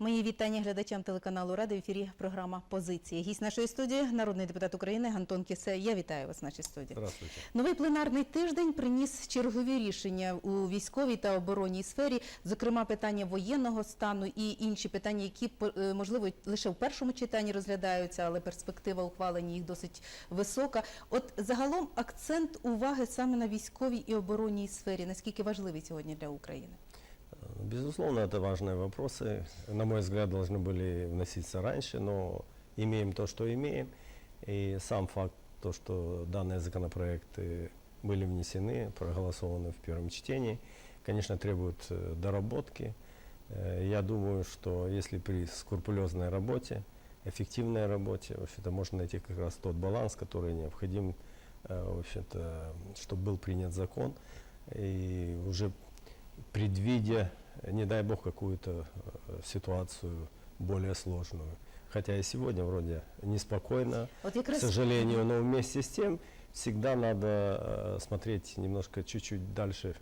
Мої вітання глядачам телеканалу Ради в ефірі програма Позиції. Гість нашої студії, народний депутат України Антон Кісе. Я вітаю вас в нашій студії. Здравствуйте. Новий пленарний тиждень приніс чергові рішення у військовій та оборонній сфері, зокрема питання воєнного стану і інші питання, які е, можливо лише в першому читанні розглядаються, але перспектива ухвалення їх досить висока. От загалом акцент уваги саме на військовій і оборонній сфері. Наскільки важливий сьогодні для України? Безусловно, это важные вопросы. На мой взгляд, должны были вноситься раньше, но имеем то, что имеем. И сам факт, то, что данные законопроекты были внесены, проголосованы в первом чтении, конечно, требует э, доработки. Э, Я думаю, что если при скрупулезной работе, эффективной работе, в общем-то, можно найти как раз тот баланс, который необходим, э, в общем-то, чтобы был принят закон. И уже предвидя, не дай бог, какую-то э, ситуацию более сложную. Хотя и сегодня вроде неспокойно, вот к раз... сожалению, но вместе с тем всегда надо э, смотреть немножко чуть-чуть дальше,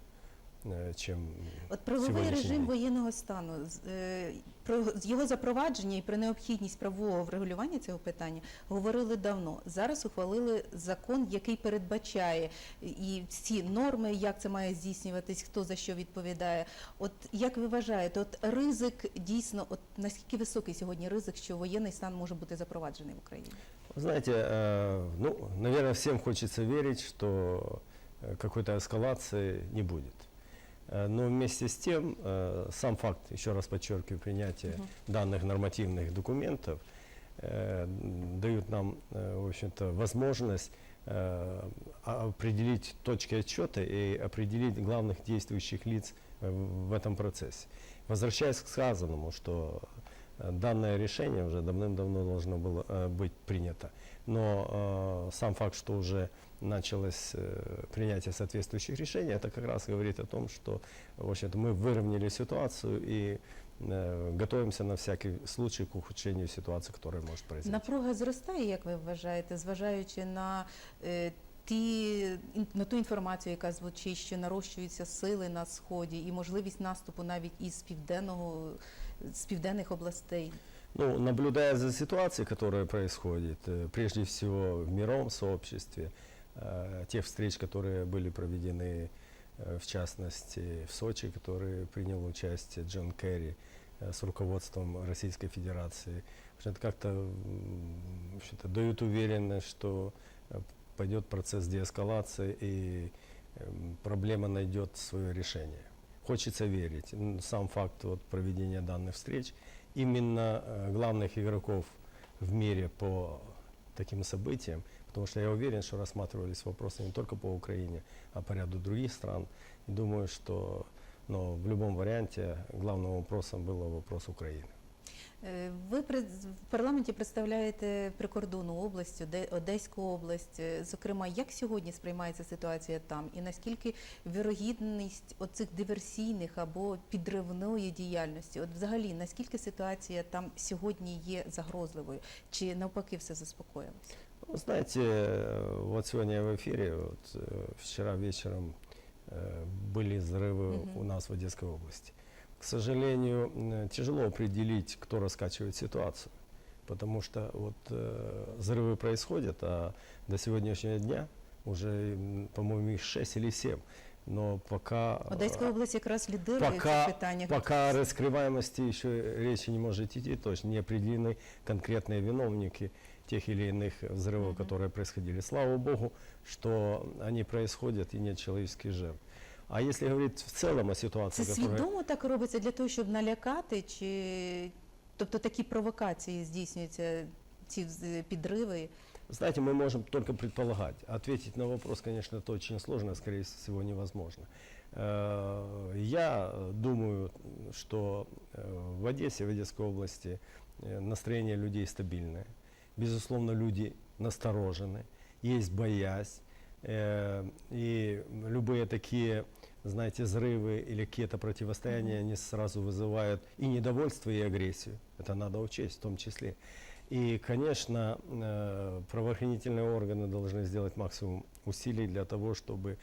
э, чем От правовий сьогоднішній режим день. воєнного стану, з- е, про з його запровадження і про необхідність правового врегулювання цього питання говорили давно. Зараз ухвалили закон, який передбачає і ці норми, як це має здійснюватись, хто за що відповідає. От як ви вважаєте, от ризик дійсно, от наскільки високий сьогодні ризик, що воєнний стан може бути запроваджений в Україні? Вы знаете, э, ну, наверное, всем хочется верить, что э, какой-то эскалации не будет. Э, Но вместе с тем, э, сам факт, еще раз подчеркиваю, принятия данных нормативных документов э, м, дают нам, э, в общем-то, возможность э, а- определить точки отчета и определить главных действующих лиц э, в в этом процессе. Возвращаясь к сказанному, что э, данное решение уже давным-давно должно было э, быть принято. Но э, сам факт, что уже началось э, принятие соответствующих решений, это как раз говорит о том, что в общем-то, мы выровняли ситуацию и э, готовимся на всякий случай к ухудшению ситуации, которая может произойти. Напруга зростає, як ви вважаєте, зважаючи на е, ті ін- на ту інформацію, яка звучить, що нарощуються сили на сході, і можливість наступу навіть із південного З південних областей. Ну, наблюдая за ситуацией, которая происходит, э, прежде всего в мировом сообществе, э, тех встреч, которые были проведены, э, в частности, в Сочи, который принял участие Джон Керри с руководством Российской Федерации, общем-то, как-то дают уверенность, что пойдет процесс деэскалации и эм, проблема найдет свое решение. Хочется верить. М, Сам факт вот, проведения данных встреч именно э, главных игроков в мире по таким событиям, потому что я уверен, что рассматривались вопросы не только по Украине, а по ряду других стран. И думаю, что но в любом варианте главным вопросом был вопрос Украины. Е, Ви пред- в парламенті представляєте прикордонну область, Оде- Одеську область. Е, Зокрема, як сьогодні сприймається ситуація там, і наскільки вірогідність оцих диверсійних або підривної діяльності? От взагалі, наскільки ситуація там сьогодні є загрозливою, чи навпаки все заспокоїлося? Ну, знаете, э, вот сегодня я в эфире, вот э, вчера вечером э, были взрывы Мгм. у нас в Одесской области. К сожалению, тяжело определить, кто раскачивает ситуацию, потому что вот э, взрывы происходят, а до сегодняшнего дня уже, по-моему, их 6 или 7. Но пока... э, Одеська область якраз лідирує в Пока, цих питаннях. пока о раскрываемости еще речи не может идти, то есть не определены конкретные виновники тех или иных взрывов, Мгм. которые происходили. Слава Богу, что они происходят и нет человеческих жертв. А если говорить в целом о Це ситуации, которая... свідомо так робиться для того, щоб налякати, чи тобто такі провокації здійснюються, ці вз- підриви. Знаете, мы можем только предполагать. Ответить на вопрос, конечно, это очень сложно, скорее всего, невозможно. Э, Я э, думаю, что э, в Одессе, в Одесской области э, настроение людей стабильное. Безусловно, люди насторожены, есть боязнь. э, И любые такие, знаете, взрывы или какие-то противостояния, они сразу вызывают и недовольство, и агрессию. Это надо учесть в том числе. И, конечно, э, правоохранительные органы должны сделать максимум усилий для того, чтобы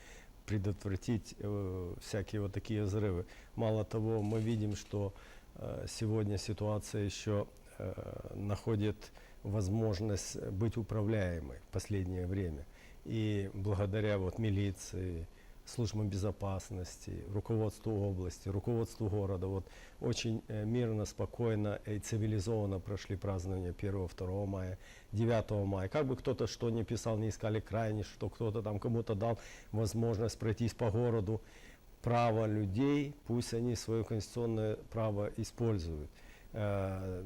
предотвратить э, всякие вот такие взрывы. Мало того, мы видим, что э, сегодня ситуация еще находит возможность быть управляемой в последнее время. И благодаря вот милиции, службам безопасности, руководству области, руководству города, вот очень э, мирно, спокойно и цивилизованно прошли празднования 1-2 мая, 9 мая. Как бы кто-то что ни писал, не искали крайне, что кто-то там кому-то дал возможность пройтись по городу. Право людей, пусть они свое конституционное право используют. Э,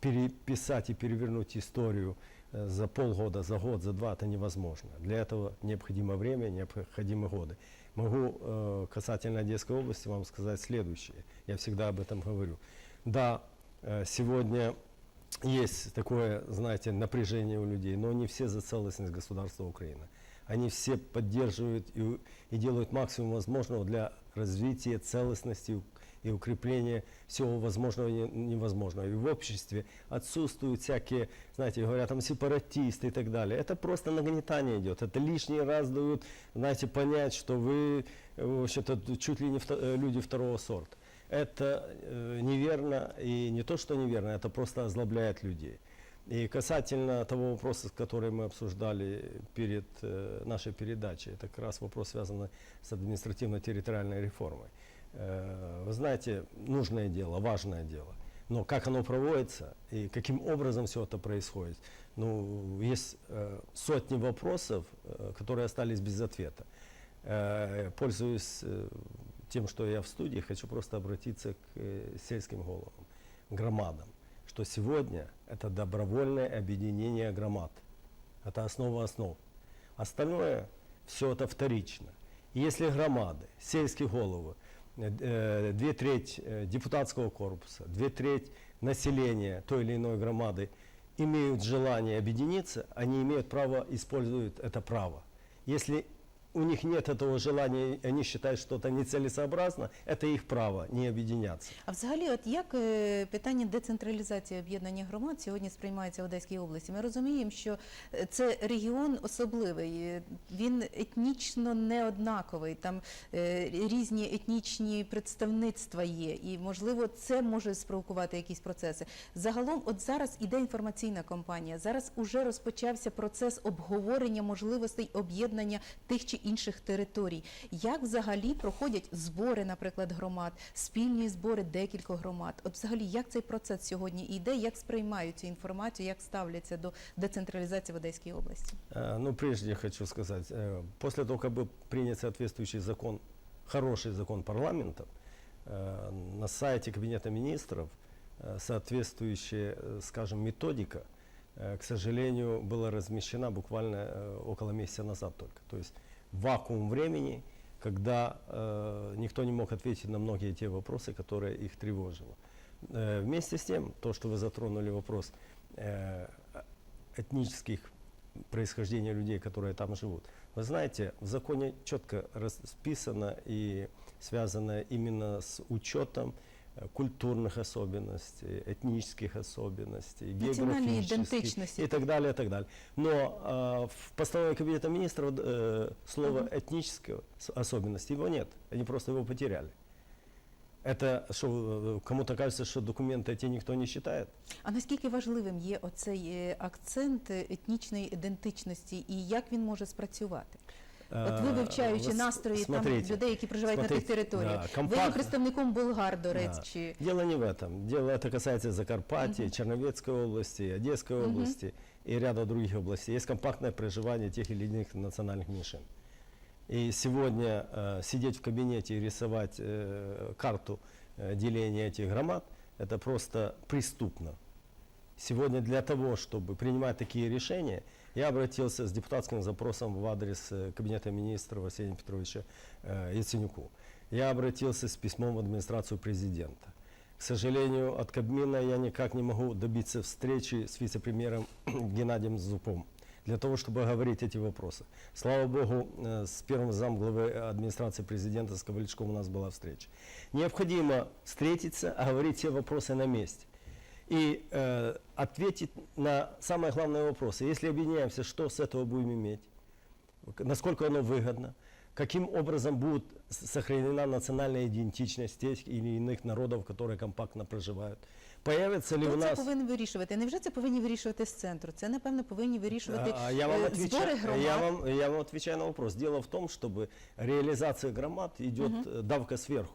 переписать и перевернуть историю э, за полгода, за год, за два это невозможно. Для этого необходимо время, необходимы годы. Могу э, касательно Одесской области вам сказать следующее. Я всегда об этом говорю. Да, э, сегодня есть такое, знаете, напряжение у людей, но не все за целостность государства Украины. Они все поддерживают и, и делают максимум возможного для развития целостности и укрепления всего возможного и не- невозможного. И в обществе отсутствуют всякие, знаете, говорят там сепаратисты и так далее. Это просто нагнетание идет. Это лишний раз дают, знаете, понять, что вы, э, в общем-то, чуть ли не э, люди второго сорта. Это э, неверно, и не то, что неверно, это просто озлобляет людей. И касательно того вопроса, который мы обсуждали перед э, нашей передачей, это как раз вопрос, связанный с административно-территориальной реформой. Э, вы знаете, нужное дело, важное дело. Но как оно проводится и каким образом все это происходит, ну, есть э, сотни вопросов, э, которые остались без ответа. Э, пользуясь э, тем, что я в студии, хочу просто обратиться к э, сельским головам, громадам, что сегодня это добровольное объединение громад. Это основа основ. Остальное все это вторично. И если громады, сельские головы, две трети э, депутатского корпуса, две трети населения той или иной громады имеют желание объединиться, они имеют право использовать это право. Если у них нет этого желания, и они считают, что это нецелесообразно, это их право не объединяться. А взагалі, от як е, питання децентралізації об'єднання громад сьогодні сприймається в Одеській області? Ми розуміємо, що е, це регіон особливий, е, він етнічно неоднаковий, там е, різні етнічні представництва є, і можливо це може спровокувати якісь процеси. Загалом, от зараз іде інформаційна кампанія, зараз уже розпочався процес обговорення можливостей об'єднання тих чи інших територій. Як взагалі проходять збори, наприклад, громад, спільні збори декількох громад? От взагалі, як цей процес сьогодні йде, як сприймають цю інформацію, як ставляться до децентралізації в Одеській області? Э, Ну, прежде я хочу сказать, э, после того, как был принят соответствующий закон, хороший закон парламентом, э, на сайте Кабинета министров э, соответствующая, э, скажем, методика, э, к сожалению, была размещена буквально э, около месяца назад только. То есть вакуум времени, когда э, никто не мог ответить на многие те вопросы, которые их тревожило. Э, вместе с тем, то, что вы затронули вопрос э, этнических происхождения людей, которые там живут. Вы знаете, в законе четко расписано и связано именно с учетом э, культурных особенностей, этнических особенностей, Национальной географических идентичности. и так далее, и так далее. Но э, в постановлении Кабинета министров э, слова Мгм. этнического с- особенности его нет. Они просто его потеряли. Это что, э, кому-то кажется, что документы эти никто не считает? А наскільки важливим є оцей е, акцент е, етнічної ідентичності, і як він може спрацювати? От ви Э, вивчаючи вы с- настрої там смотрите, людей, які проживають на тих смотрите, територіях, да, ви є компактно. представником болгар, до Да. речі. Дело не в этом. Дело это касается Закарпатья, Черновецкой области, Одесской Мгм. области и ряда других областей. Есть компактное проживание тех или иных национальных меньшин. И сегодня э, сидеть в кабинете и рисовать э, карту э, деления этих громад, это просто преступно. Сегодня для того, чтобы принимать такие решения, я обратился с депутатским запросом в адрес э, Кабинета министра Василия Петровича э, Яценюку. Я обратился с письмом в администрацию президента. К сожалению, от Кабмина я никак не могу добиться встречи с вице-премьером Геннадием Зубом для того, чтобы говорить эти вопросы. Слава Богу, э, с первым замглавы администрации президента с Ковальчуком у нас была встреча. Необходимо встретиться, а говорить все вопросы на месте. И э, ответить на самые главные вопросы. Если объединяемся, что с этого будем иметь? К- Насколько оно выгодно? каким образом будет с- сохранена национальная идентичность тех или иных народов, которые компактно проживают. Появится ли Хто у це нас... повинен вирішувати? Невже це повинні вирішувати з центру? Це, напевно, повинні вирішувати А, я, вам е, отвечаю, збори громад. я, вам, я вам отвечаю на вопрос. Дело в том, чтобы реализация громад идет э, давка сверху.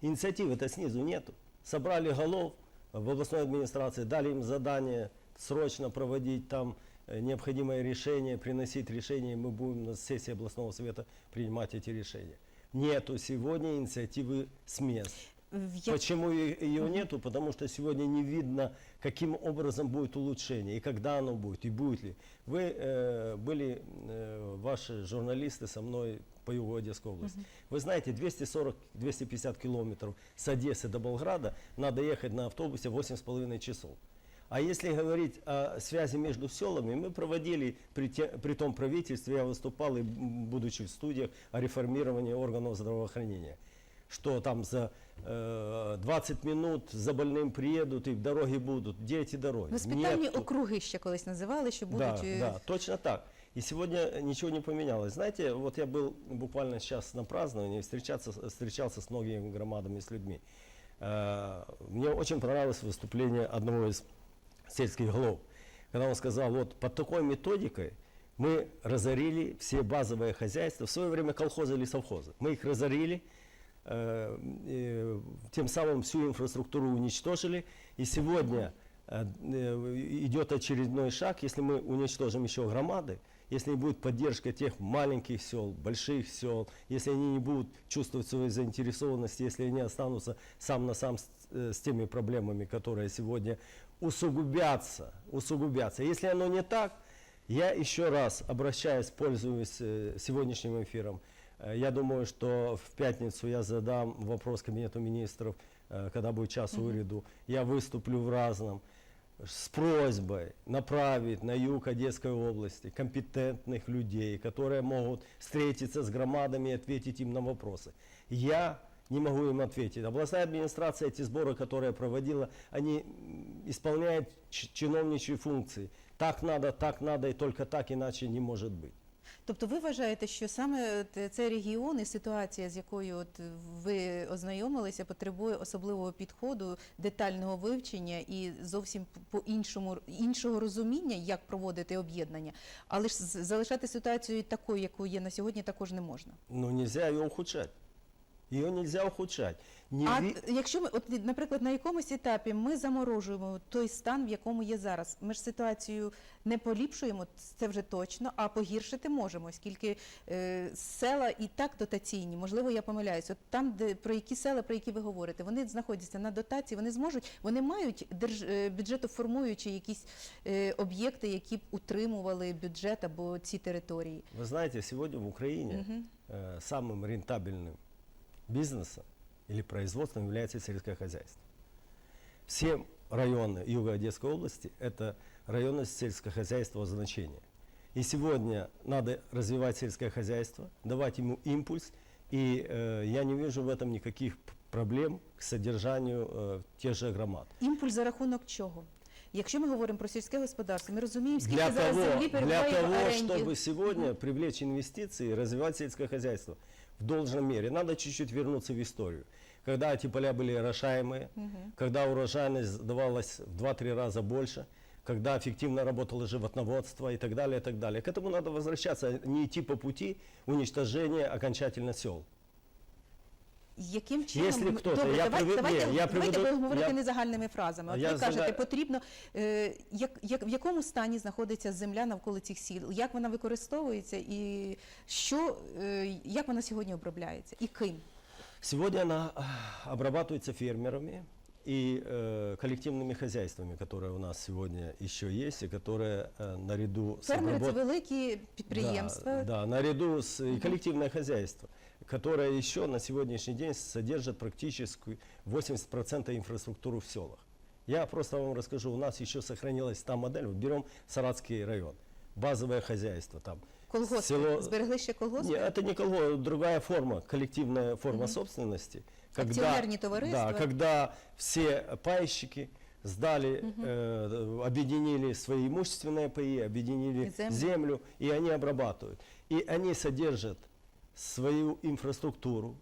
Инициативы-то снизу нету. Собрали голов в областной администрации, дали им задание срочно проводить там э, необходимое решение, приносить решение, и мы будем на сессии областного совета принимать эти решения. Нету сегодня инициативы с мест. В як- Почему е- ее нету? Потому что сегодня не видно, каким образом будет улучшение, и когда оно будет, и будет ли. Вы э, были, э, ваши журналисты со мной по югу Одесской области. Вы знаете, 240-250 километров с Одессы до Болграда надо ехать на автобусе 8,5 часов. А если говорить о связи между селами, мы проводили при, те- при том правительстве, я выступал, и м, будучи в студиях, о реформировании органов здравоохранения что там за э, 20 минут за больным приедут и дороги будут. Где эти дороги? Госпітальні Нету. округи ще колись називали, що будуть. Да, е, да, точно так. И сегодня ничего не поменялось. Знаете, вот я был буквально сейчас на праздновании, встречаться, встречался с многими громадами, с людьми. Э, Мне очень понравилось выступление одного из сельских голов, когда он сказал, вот под такой методикой мы разорили все базовые хозяйства, в свое время колхозы или совхозы. Мы их разорили, э, э, тем самым всю инфраструктуру уничтожили. И сегодня э, э, идет очередной шаг, если мы уничтожим еще громады, если не будет поддержка тех маленьких сел, больших сел, если они не будут чувствовать свою заинтересованность, если они останутся сам на сам с, э, с теми проблемами, которые сегодня усугубятся, усугубятся. Если оно не так, я еще раз обращаюсь, пользуюсь э, сегодняшним эфиром. Э, Я думаю, что в пятницу я задам вопрос Кабинету министров, э, когда будет час уряду. Я выступлю в разном с просьбой направить на юг Одесской области компетентных людей, которые могут встретиться с громадами и ответить им на вопросы. Я не могу им ответить. Областная администрация, эти сборы, которые проводила, они м, исполняют ч- чиновничьи функции. Так надо, так надо и только так, иначе не может быть. Тобто ви вважаєте, що саме е, цей регіон і ситуація, з якою от ви ознайомилися, потребує особливого підходу, детального вивчення і зовсім по іншому іншого розуміння, як проводити об'єднання, але ж залишати ситуацію такою, якою є на сьогодні, також не можна. Ну нельзя ее ухудшать. Ее нельзя ухудшать. Не А ви- якщо ми, от, наприклад, на якомусь етапі ми заморожуємо той стан, в якому є зараз, ми ж ситуацію не поліпшуємо, це вже точно, а погіршити можемо, оскільки е, села і так дотаційні, можливо, я помиляюсь. От там, де про які села, про які ви говорите, вони знаходяться на дотації, вони зможуть, вони мають держ, е, бюджетоформуючі якісь е, об'єкти, які б утримували бюджет або ці території. Вы знаете, сегодня в Украине э, самым рентабельным бизнесом или производством является сельское хозяйство. Все районы Юго-Одесской области – это районы сельскохозяйственного значения. И сегодня надо развивать сельское хозяйство, давать ему импульс, и э, я не вижу в этом никаких п- проблем к содержанию э, тех же громад. Імпульс за рахунок чого? Якщо ми говоримо про сільське господарство, ми розуміємо, скільки для зараз того, землі для перебуває в того оренді. чтобы сегодня привлечь инвестиции и развивать сельское хозяйство в должном мере, надо чуть-чуть вернуться в историю. Когда эти поля были орошаемые, когда урожайность давалась в 2-3 раза больше, когда эффективно работало животноводство и так далее, и так далее. К этому надо возвращаться, не идти по пути уничтожения окончательно сел. яким чином Якщо добре, я давайте, приведу- давайте, ні, я давайте приведу- будемо говорити я- не загальними фразами. От Я ви кажете, зада... потрібно е, як, як в якому стані знаходиться земля навколо цих сіл, як вона використовується, і що е, як вона сьогодні обробляється, і ким? сьогодні вона обрабатується обрабатывается фермерами и э, коллективными хозяйствами, которые у нас сегодня еще есть, и которые э, наряду с Фермери це обработ- великі підприємства. Да, да, наряду с и коллективное хозяйство, которое еще на сегодняшний день содержит практически 80% инфраструктуры в селах. Я просто вам расскажу, у нас еще сохранилась та модель, вот берем Саратский район, базовое хозяйство там. Колгоспи село- зберегли ще колгоспи. Не, это не колго, другая форма, коллективная форма собственности. Акционерные товариства. Да, когда все пайщики сдали, э, объединили свои имущественные паи, объединили И землю. землю, и они обрабатывают. И они содержат свою инфраструктуру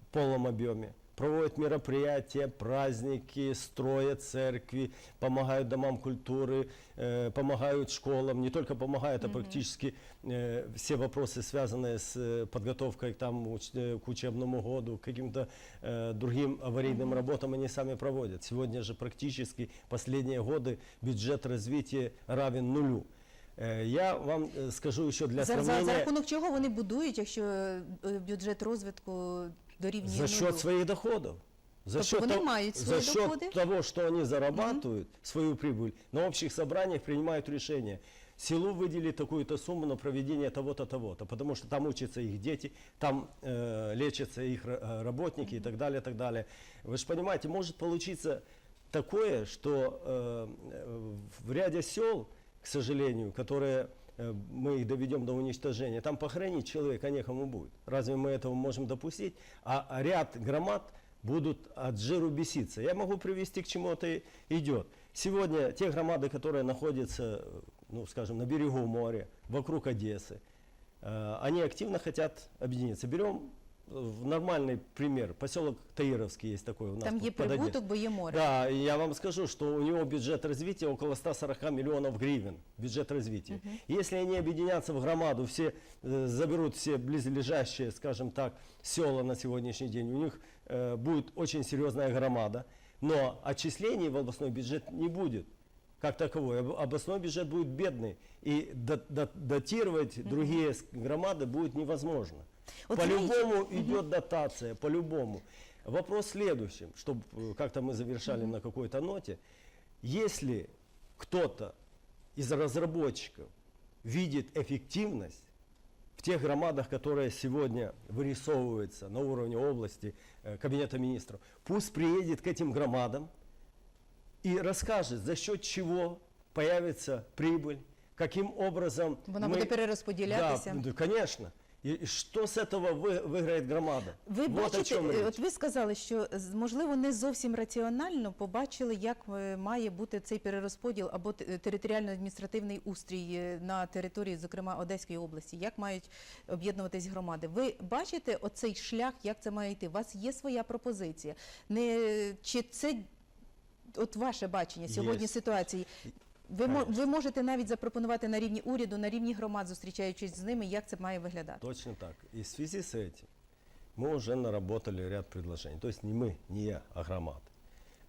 в полном объеме, проводят мероприятия, праздники, строят церкви, помогают домам культуры, э, помогают школам, не только помогают, а практически э, все вопросы, связанные с э, подготовкой там, уч- э, к учебному году, к каким-то э, другим аварийным работам они сами проводят. Сегодня же практически последние годы бюджет развития равен нулю. Э, Я вам э, скажу еще для За, за, за сравнения. рахунок чого вони будують, якщо е, бюджет розвитку дорівнює За нулю? счет своих доходов. За Тобто счет, вони того- мають за свої счет доходи? того, что они зарабатывают, свою прибыль, на общих собраниях принимают решение. Селу выделили такую-то сумму на проведение того-то, того-то, потому что там учатся их дети, там э, лечатся их ра- э, работники и так далее, так далее. Вы же понимаете, может получиться такое, что э, э, в ряде сел, к сожалению, которые э, мы их доведем до уничтожения, там похоронить человека некому будет. Разве мы этого можем допустить? А а ряд громад будут от жиру беситься. Я могу привести к чему это и идет. Сегодня те громады, которые находятся, э, ну, скажем, на берегу моря, вокруг Одессы, э, они активно хотят объединиться. Берем э, в нормальный пример. Поселок Таировский есть такой у нас. Там под- под Одессой. прибуток, бо є море. Да, и я вам скажу, что у него бюджет развития около 140 миллионов гривен. Бюджет развития. Если они объединятся в громаду, все э, заберут все близлежащие, скажем так, села на сегодняшний день, у них э, будет очень серьезная громада, но отчислений в областной бюджет не будет как таковой. Об- Областной бюджет будет бедный, и дат- датировать другие громады будет невозможно. Вот По-любому идет дотация, по-любому. Вопрос в следующем, чтобы как-то мы завершали на какой-то ноте. Если кто-то из разработчиков видит эффективность в тех громадах, которые сегодня вырисовываются на уровне области, э, Кабинета министров, пусть приедет к этим громадам и расскажет, за счет чего появится прибыль, каким образом Вона мы- буде перерозподілятися. Да, конечно. И и что с этого вы, выиграет громада? Ви вот о бачите, чем е, речь. от ви сказали, що з- можливо не зовсім раціонально побачили, як е, має бути цей перерозподіл або т- територіально-адміністративний устрій е, на території, зокрема Одеської області, як мають об'єднуватись громади. Ви бачите оцей шлях, як це має йти? У вас є своя пропозиція? Не чи це от ваше бачення сьогодні Є. ситуації? Ви, мо- Конечно. ви можете навіть запропонувати на рівні уряду, на рівні громад, зустрічаючись з ними, як це має виглядати? Точно так. И в связи с этим мы уже наработали ряд предложений. То есть не мы, не я, а громады.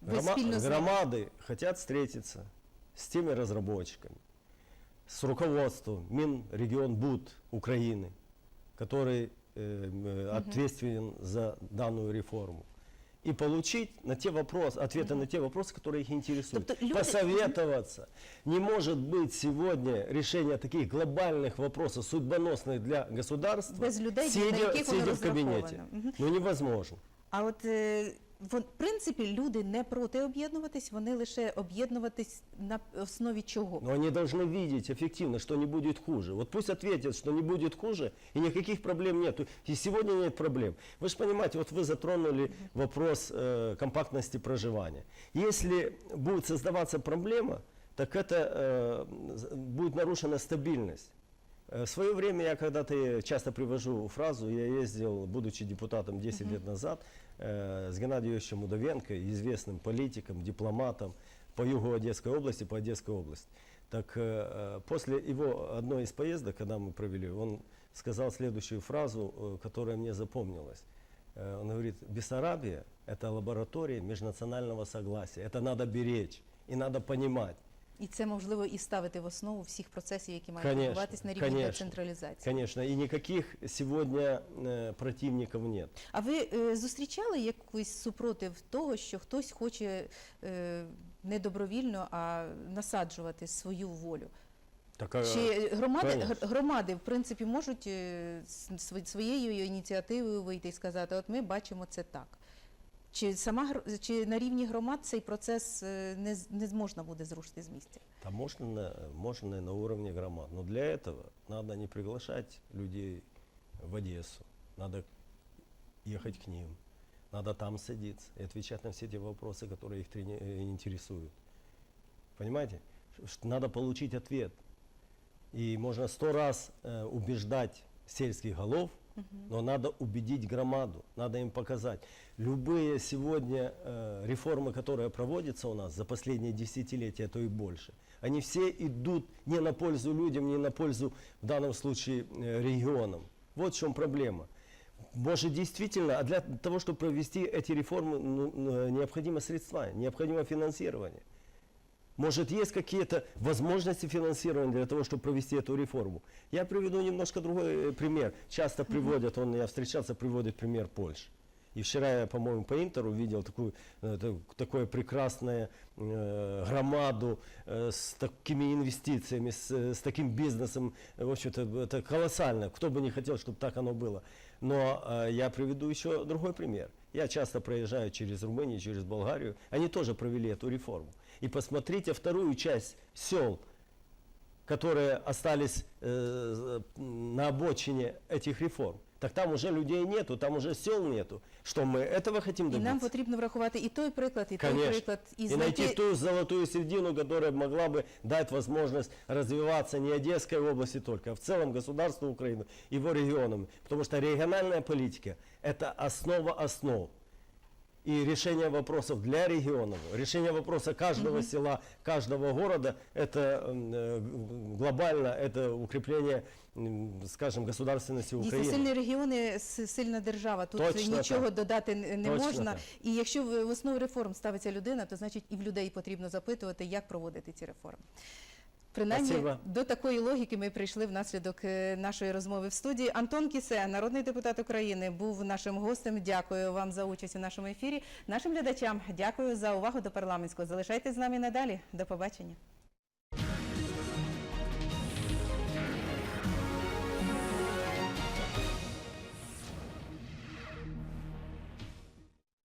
Вы спільно з ними? громады хотят встретиться с теми разработчиками, с руководством Минрегионбуд Украины, который э, м, ответственен за данную реформу. И получить на те вопросы, ответы на те вопросы, которые их интересуют. Тобто люди- Посоветоваться. Не может быть сегодня решение таких глобальных вопросов, судьбоносных для государства, Без людей, на сидя, яких воно сидя в кабинете. розраховано. Мгм. Ну невозможно. А от е, вон- в принципі люди не проти об'єднуватись, вони лише об'єднуватись на основі чого? Но они должны видеть эффективно, что не будет хуже. Вот пусть ответят, что не будет хуже, и никаких проблем нет. И сегодня нет проблем. Вы же понимаете, вот вы затронули вопрос э, компактности проживания. Если будет создаваться проблема, так это э, з- будет нарушена стабильность. Э, В свое время я когда-то часто привожу фразу, я ездил, будучи депутатом 10 лет назад, э, с Геннадием Юрьевичем Удовенко, известным политиком, дипломатом по югу Одесской области, по Одесской области. Так э, э, после его одной из поездок, когда мы провели, он сказал следующую фразу, э, которая мне запомнилась. Э, Он говорит, Бессарабия – это лаборатория межнационального согласия. Это надо беречь и надо понимать. І це можливо і ставити в основу всіх процесів, які мають відбуватись на рівні конечно. децентралізації. Конечно, и никаких сегодня э, противников нет. А ви е, зустрічали якийсь супротив того, що хтось хоче е, не добровільно, а насаджувати свою волю? Так, Чи громади, громади в принципі можуть е, своєю ініціативою вийти і сказати, от ми бачимо це так. Чи сама гр- чи на рівні громад цей процес е, не, з- не зможна буде зрушити з місця? Там можно на, можно на уровне громад. Но для этого надо не приглашать людей в Одессу. Надо ехать к ним. Надо там садиться и отвечать на все те вопросы, которые их трени- э, интересуют. Понимаете? Ш- ш- Надо получить ответ. И можно сто раз э, убеждать сельских голов Но надо убедить громаду, надо им показать. Любые сегодня э, реформы, которые проводятся у нас за последние десятилетия, а то и больше, они все идут не на пользу людям, не на пользу, в данном случае, э, регионам. Вот в чем проблема. Может, действительно, а для того, чтобы провести эти реформы, ну, э, необходимо средства, необходимо финансирование. Может, есть какие-то возможности финансирования для того, чтобы провести эту реформу? Я приведу немножко другой э, пример. Часто приводят, он, я встречался, приводит пример Польши. И вчера я, по-моему, по Интеру видел такую, э, та- такое прекрасное э, громаду э, с такими инвестициями, с, э, с таким бизнесом. В общем-то, это колоссально. Кто бы не хотел, чтобы так оно было. Но э, я приведу еще другой пример. Я часто проезжаю через Румынию, через Болгарию. Они тоже провели эту реформу. И посмотрите вторую часть сел, которые остались э, на обочине этих реформ. Так там уже людей нету, там уже сел нету. Что мы этого хотим І добиться? нам потрібно врахувати і той приклад, і той Конечно. приклад, і И найти знайти ту золотую середину, которая могла бы дать возможность развиваться не Одесской области только, а в целом государству Украины, его регионам. Потому что региональная политика – это основа основ. И решение вопросов для регионов, решение вопроса каждого села, каждого города, это м, э, глобально, это укрепление, м, скажем, государственности Дійсно, Украины. сильні регіони, с- сильна держава. Тут Точно нічого так. додати не не Точно можна. так. І якщо в в основу реформ ставиться людина, то значить і в людей потрібно запитувати, як проводити ці реформи. Принаймні Спасибо. до такої логіки ми прийшли внаслідок е, нашої розмови в студії. Антон Кісе, народний депутат України, був нашим гостем. Дякую вам за участь у нашому ефірі. Нашим глядачам дякую за увагу до парламентського. Залишайтесь з нами надалі. До побачення.